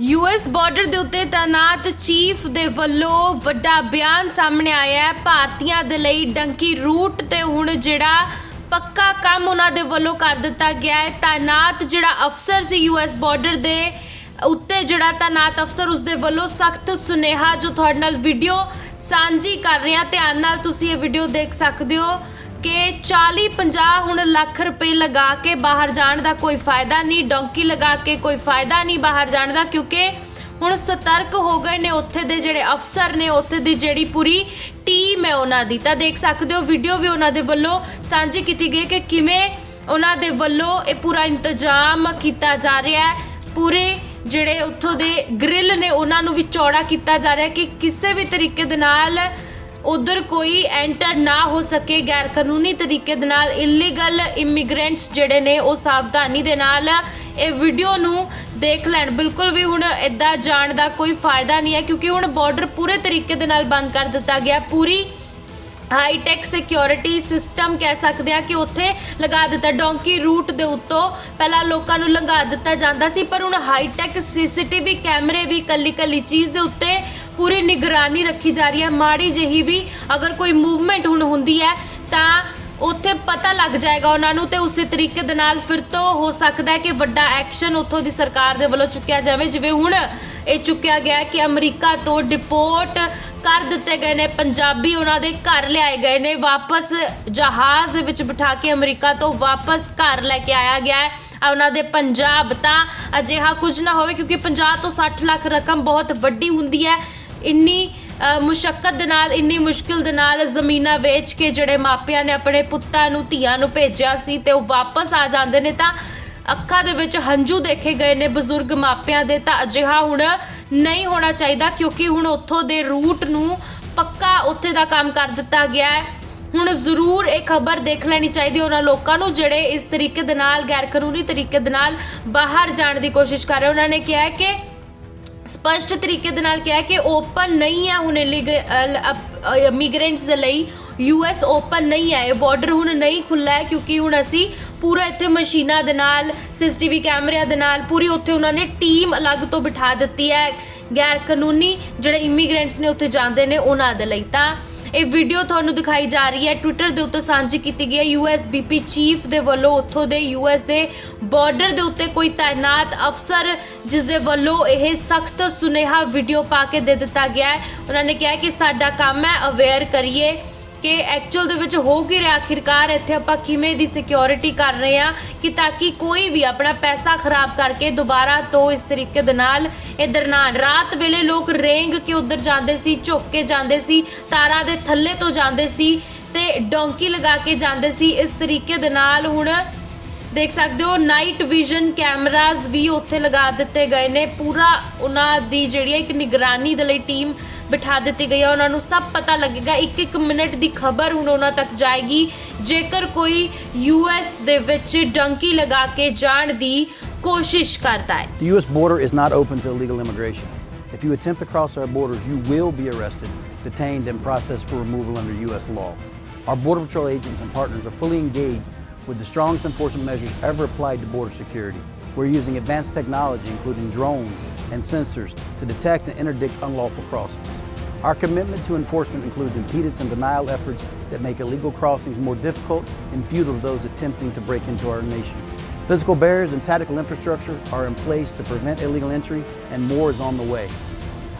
US border ਦੇ ਉੱਤੇ ਤਾਇਨਾਤ ਚੀਫ ਦੇ ਵੱਲੋਂ ਵੱਡਾ ਬਿਆਨ ਸਾਹਮਣੇ ਆਇਆ ਹੈ। ਭਾਰਤੀਆਂ ਦੇ ਲਈ ਡੰਕੀ ਰੂਟ ਤੇ ਹੁਣ ਜਿਹੜਾ ਪੱਕਾ ਕੰਮ ਉਹਨਾਂ ਦੇ ਵੱਲੋਂ ਕਰ ਦਿੱਤਾ ਗਿਆ ਹੈ। ਤਾਇਨਾਤ ਜਿਹੜਾ ਅਫਸਰ ਸੀ ਯੂਐਸ ਬਾਰਡਰ ਦੇ, ਉੱਤੇ ਜਿਹੜਾ ਤਾਇਨਾਤ ਅਫਸਰ ਉਸਦੇ ਵੱਲੋਂ ਸਖਤ ਸੁਨੇਹਾ ਜੋ ਤੁਹਾਡੇ ਨਾਲ ਵੀਡੀਓ ਸਾਂਝੀ ਕਰ ਰਿਹਾ। ਧਿਆਨ ਨਾਲ ਤੁਸੀਂ ਇਹ ਵੀਡੀਓ ਦੇਖ ਸਕਦੇ ਹੋ। ਕਿ 40 50 ਹੁਣ ਲੱਖ ਰੁਪਏ ਲਗਾ ਕੇ ਬਾਹਰ ਜਾਣ ਦਾ ਕੋਈ ਫਾਇਦਾ ਨਹੀਂ, ਡੌਂਕੀ ਲਗਾ ਕੇ ਕੋਈ ਫਾਇਦਾ ਨਹੀਂ ਬਾਹਰ ਜਾਣ ਦਾ, ਕਿਉਂਕਿ ਹੁਣ ਸਤਰਕ ਹੋ ਗਏ ਨੇ ਉੱਥੇ ਦੇ ਜਿਹੜੇ ਅਫਸਰ ਨੇ, ਉੱਥੇ ਦੀ ਜਿਹੜੀ ਪੂਰੀ ਟੀਮ ਹੈ ਉਹਨਾਂ ਦੀ। ਤਾਂ ਦੇਖ ਸਕਦੇ ਹੋ ਵੀਡੀਓ ਵੀ ਉਹਨਾਂ ਦੇ ਵੱਲੋਂ ਸਾਂਝੀ ਕੀਤੀ ਗਈ ਕਿ ਕਿਵੇਂ ਉਹਨਾਂ ਦੇ ਵੱਲੋਂ ਇਹ ਪੂਰਾ ਇੰਤਜ਼ਾਮ ਕੀਤਾ ਜਾ ਰਿਹਾ ਹੈ। ਪੂਰੇ ਜਿਹੜੇ ਉੱਥੋਂ ਦੇ ਗ੍ਰਿਲ ਨੇ, ਉਹਨਾਂ ਨੂੰ ਵੀ ਚੌੜਾ ਕੀਤਾ ਜਾ ਰਿਹਾ ਕਿ ਕਿਸੇ ਵੀ ਤਰੀਕੇ ਦੇ ਨਾਲ ਉਧਰ ਕੋਈ ਐਂਟਰ ਨਾ ਹੋ ਸਕੇ ਗੈਰ ਕਾਨੂੰਨੀ ਤਰੀਕੇ ਦੇ ਨਾਲ ਇਲੀਗਲ ਇਮੀਗ੍ਰੈਂਟਸ ਜਿਹੜੇ ਨੇ ਉਹ ਸਾਵਧਾਨੀ ਦੇ ਨਾਲ ਇਹ ਵੀਡੀਓ ਨੂੰ ਦੇਖ ਲੈਣ। ਬਿਲਕੁਲ ਵੀ ਹੁਣ ਇਦਾਂ ਜਾਣ ਦਾ ਕੋਈ ਫਾਇਦਾ ਨਹੀਂ ਹੈ ਕਿਉਂਕਿ ਹੁਣ ਬਾਰਡਰ ਪੂਰੇ ਤਰੀਕੇ ਦੇ ਨਾਲ ਬੰਦ ਕਰ ਦਿੱਤਾ ਗਿਆ। ਪੂਰੀ ਹਾਈ ਟੈਕ ਸਿਕਿਉਰਿਟੀ ਸਿਸਟਮ ਕਹਿ ਸਕਦੇ ਆ ਕਿ ਉੱਥੇ ਲਗਾ ਦਿੱਤਾ। ਡੋਂਕੀ ਰੂਟ ਦੇ ਉੱਤੋਂ ਪਹਿਲਾਂ ਲੋਕਾਂ ਨੂੰ ਲੰਘਾ ਦਿੱਤਾ ਜਾਂਦਾ ਸੀ, ਪਰ ਹੁਣ ਹਾਈ ਟੈਕ ਸੀਸੀਟੀਵੀ ਕੈਮਰੇ ਵੀ ਕੱਲੀ ਕੱਲੀ ਚੀਜ਼ ਦੇ ਉੱਤੇ ਪੂਰੀ ਨਿਗਰਾਨੀ ਰੱਖੀ ਜਾ ਰਹੀ ਹੈ। ਮਾੜੀ ਜਿਹੀ ਵੀ ਅਗਰ ਕੋਈ ਮੂਵਮੈਂਟ ਹੁਣ ਹੁੰਦੀ ਹੈ, ਤਾਂ ਉੱਥੇ ਪਤਾ ਲੱਗ ਜਾਏਗਾ ਉਹਨਾਂ ਨੂੰ ਤੇ ਉਸੇ ਤਰੀਕੇ ਦੇ ਨਾਲ ਫਿਰ ਤੋਂ ਹੋ ਸਕਦਾ ਹੈ ਕਿ ਵੱਡਾ ਐਕਸ਼ਨ ਉੱਥੋਂ ਦੀ ਸਰਕਾਰ ਦੇ ਵੱਲੋਂ ਚੁੱਕਿਆ ਜਾਵੇ। ਜਿਵੇਂ ਹੁਣ ਇਹ ਚੁੱਕਿਆ ਗਿਆ ਕਿ ਅਮਰੀਕਾ ਤੋਂ ਡਿਪੋਰਟ ਕਰ ਦਿੱਤੇ ਗਏ ਨੇ। ਪੰਜਾਬੀ ਉਹਨਾਂ ਦੇ ਘਰ ਲਿਆਏ ਗਏ ਨੇ। ਵਾਪਸ ਜਹਾਜ਼ ਦੇ ਵਿੱਚ ਬਿਠਾ ਕੇ ਅਮਰੀਕਾ ਤੋਂ ਵਾਪਸ ਘਰ ਲੈ ਕੇ ਆਇਆ ਗਿਆ ਹੈ। ਉਹਨਾਂ ਦੇ ਪੰਜਾਬ ਤਾਂ ਅਜਿਹਾ ਕੁਝ ਨਾ ਹੋਵੇ, ਕਿਉਂਕਿ 50 ਤੋਂ 60 ਲੱਖ ਰਕਮ ਬਹੁਤ ਵੱਡੀ ਹੁੰਦੀ ਹੈ। ਇੰਨੀ ਅ, ਮੁਸ਼ੱਕਤ ਦੇ ਨਾਲ ਇੰਨੀ ਮੁਸ਼ਕਿਲ ਦੇ ਨਾਲ ਜ਼ਮੀਨਾਂ ਵੇਚ ਕੇ ਜਿਹੜੇ ਮਾਪਿਆਂ ਨੇ ਆਪਣੇ ਪੁੱਤਾਂ ਨੂੰ ਧੀਆਂ ਨੂੰ ਭੇਜਿਆ ਸੀ ਤੇ ਉਹ ਵਾਪਸ ਆ ਜਾਂਦੇ ਨੇ ਤਾਂ ਅੱਖਾਂ ਦੇ ਵਿੱਚ ਹੰਝੂ ਦੇਖੇ ਗਏ ਨੇ ਬਜ਼ੁਰਗ ਮਾਪਿਆਂ ਦੇ ਤਾਂ ਅਜਿਹਾ ਹੁਣ ਨਹੀਂ ਹੋਣਾ ਚਾਹੀਦਾ ਕਿਉਂਕਿ ਹੁਣ ਉੱਥੋਂ ਦੇ ਰੂਟ ਨੂੰ ਪੱਕਾ ਉੱਥੇ ਦਾ ਕੰਮ ਕਰ ਦਿੱਤਾ ਗਿਆ ਹੈ। ਹੁਣ ਜ਼ਰੂਰ ਇਹ ਖਬਰ ਦੇਖ ਲੈਣੀ ਚਾਹੀਦੀ ਉਹਨਾਂ ਲੋਕਾਂ ਨੂੰ ਜਿਹੜੇ ਇਸ ਤਰੀਕੇ ਦੇ ਨਾਲ ਗੈਰ ਕਾਨੂੰਨੀ ਤਰੀਕੇ ਦੇ ਨਾਲ ਬਾਹਰ ਜਾਣ ਦੀ ਕੋਸ਼ਿਸ਼ ਕਰ ਰਹੇ ਉਹਨਾਂ ਨੇ ਕਿਹਾ ਹੈ ਕਿ ਸਪਸ਼ਟ ਤਰੀਕੇ ਦੇ ਨਾਲ ਕਿਹਾ ਕਿ ਓਪਨ ਨਹੀਂ ਹੈ ਹੁਣ ਇਮੀਗ੍ਰੈਂਟਸ ਦੇ ਲਈ। ਯੂਐਸ ਓਪਨ ਨਹੀਂ ਹੈ, ਇਹ ਬਾਰਡਰ ਹੁਣ ਨਹੀਂ ਖੁੱਲਾ ਹੈ ਕਿਉਂਕਿ ਹੁਣ ਅਸੀਂ ਪੂਰਾ ਇੱਥੇ ਮਸ਼ੀਨਾਂ ਦੇ ਨਾਲ, ਸੀਸੀਟੀਵੀ ਕੈਮਰਿਆਂ ਦੇ ਨਾਲ, ਪੂਰੀ ਉੱਥੇ ਉਹਨਾਂ ਨੇ ਟੀਮ ਅਲੱਗ ਤੋਂ ਬਿਠਾ ਦਿੱਤੀ ਹੈ। ਗੈਰ ਕਾਨੂੰਨੀ ਜਿਹੜੇ ਇਮੀਗ੍ਰੈਂਟਸ ਨੇ ਉੱਥੇ ਜਾਂਦੇ ਨੇ ਉਹਨਾਂ ਦੇ ਲਈ ਤਾਂ ਇਹ ਵੀਡੀਓ ਤੁਹਾਨੂੰ ਦਿਖਾਈ ਜਾ ਰਹੀ ਹੈ। ਟਵਿੱਟਰ ਦੇ ਉੱਤੇ ਸਾਂਝੀ ਕੀਤੀ ਗਈ ਹੈ। ਯੂਐਸਬੀਪੀ ਚੀਫ ਦੇ ਵੱਲੋਂ ਉੱਥੋਂ ਦੇ ਯੂਐਸ ਦੇ ਬਾਰਡਰ ਦੇ ਉੱਤੇ ਕੋਈ ਤਾਇਨਾਤ ਅਫਸਰ ਜਿਸ ਦੇ ਵੱਲੋਂ ਇਹ ਸਖਤ ਸੁਨੇਹਾ ਵੀਡੀਓ ਪਾ ਕੇ ਦੇ ਦਿੱਤਾ ਗਿਆ ਹੈ। ਉਹਨਾਂ ਨੇ ਕਿਹਾ ਕਿ ਸਾਡਾ ਕੰਮ ਹੈ ਅਵੇਅਰ ਕਰੀਏ। ਕਿ ਐਕਚੁਅਲ ਦੇ ਵਿੱਚ ਹੋ ਕੀ ਰਿਹਾ? ਆਖਿਰਕਾਰ ਇੱਥੇ ਆਪਾਂ ਕਿਵੇਂ ਦੀ ਸਿਕਿਉਰਿਟੀ ਕਰ ਰਹੇ ਹਾਂ ਕਿ ਤਾਂ ਕਿ ਕੋਈ ਵੀ ਆਪਣਾ ਪੈਸਾ ਖਰਾਬ ਕਰਕੇ ਦੁਬਾਰਾ ਤੋਂ ਇਸ ਤਰੀਕੇ ਦੇ ਨਾਲ ਇਧਰ ਨਾ ਰਾਤ ਵੇਲੇ ਲੋਕ ਰੇਂਗ ਕੇ ਉਧਰ ਜਾਂਦੇ ਸੀ, ਝੁੱਕ ਕੇ ਜਾਂਦੇ ਸੀ, ਤਾਰਾਂ ਦੇ ਥੱਲੇ ਤੋਂ ਜਾਂਦੇ ਸੀ ਤੇ ਡੋਂਕੀ ਲਗਾ ਕੇ ਜਾਂਦੇ ਸੀ। ਇਸ ਤਰੀਕੇ ਦੇ ਨਾਲ ਹੁਣ ਦੇਖ ਸਕਦੇ ਹੋ ਨਾਈਟ ਵਿਜ਼ਨ ਕੈਮਰਾਜ਼ ਵੀ ਉੱਥੇ ਲਗਾ ਦਿੱਤੇ ਗਏ ਨੇ। ਪੂਰਾ ਉਹਨਾਂ ਦੀ ਜਿਹੜੀ ਹੈ ਇੱਕ ਨਿਗਰਾਨੀ ਦੇ ਲਈ ਟੀਮ ਬਿਠਾ ਦਿੱਤੀ ਗਈ ਹੈ ਉਹਨਾਂ ਨੂੰ ਸਭ ਪਤਾ ਲੱਗੇਗਾ ਇੱਕ ਇੱਕ ਮਿੰਟ ਦੀ ਖਬਰ ਹੁਣ ਉਹਨਾਂ ਤੱਕ ਜਾਏਗੀ ਜੇਕਰ ਕੋਈ ਯੂਐਸ ਦੇ ਵਿੱਚ ਡੰਕੀ ਲਗਾ ਕੇ ਜਾਣ ਦੀ ਕੋਸ਼ਿਸ਼ ਕਰਦਾ ਹੈ The U.S. border is not open to illegal immigration. If you attempt to cross our borders, you will be arrested, detained, and processed for removal under U.S. law. Our Border Patrol agents and partners are fully engaged with the strongest enforcement measures ever applied to border security. We're using advanced technology, including drones and sensors, to detect and interdict unlawful crossings. Our commitment to enforcement includes impedance and denial efforts that make illegal crossings more difficult and futile to those attempting to break into our nation. Physical barriers and tactical infrastructure are in place to prevent illegal entry, and more is on the way.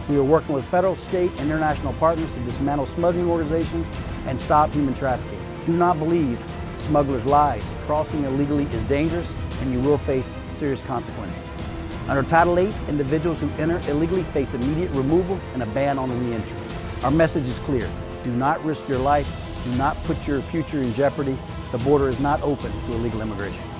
We are working with federal, state, and international partners to dismantle smuggling organizations and stop human trafficking. Do not believe smugglers' lies. Crossing illegally is dangerous, and you will face serious consequences. Under Title 8, individuals who enter illegally face immediate removal and a ban on re-entry. Our message is clear. Do not risk your life. Do not put your future in jeopardy. The border is not open to illegal immigration.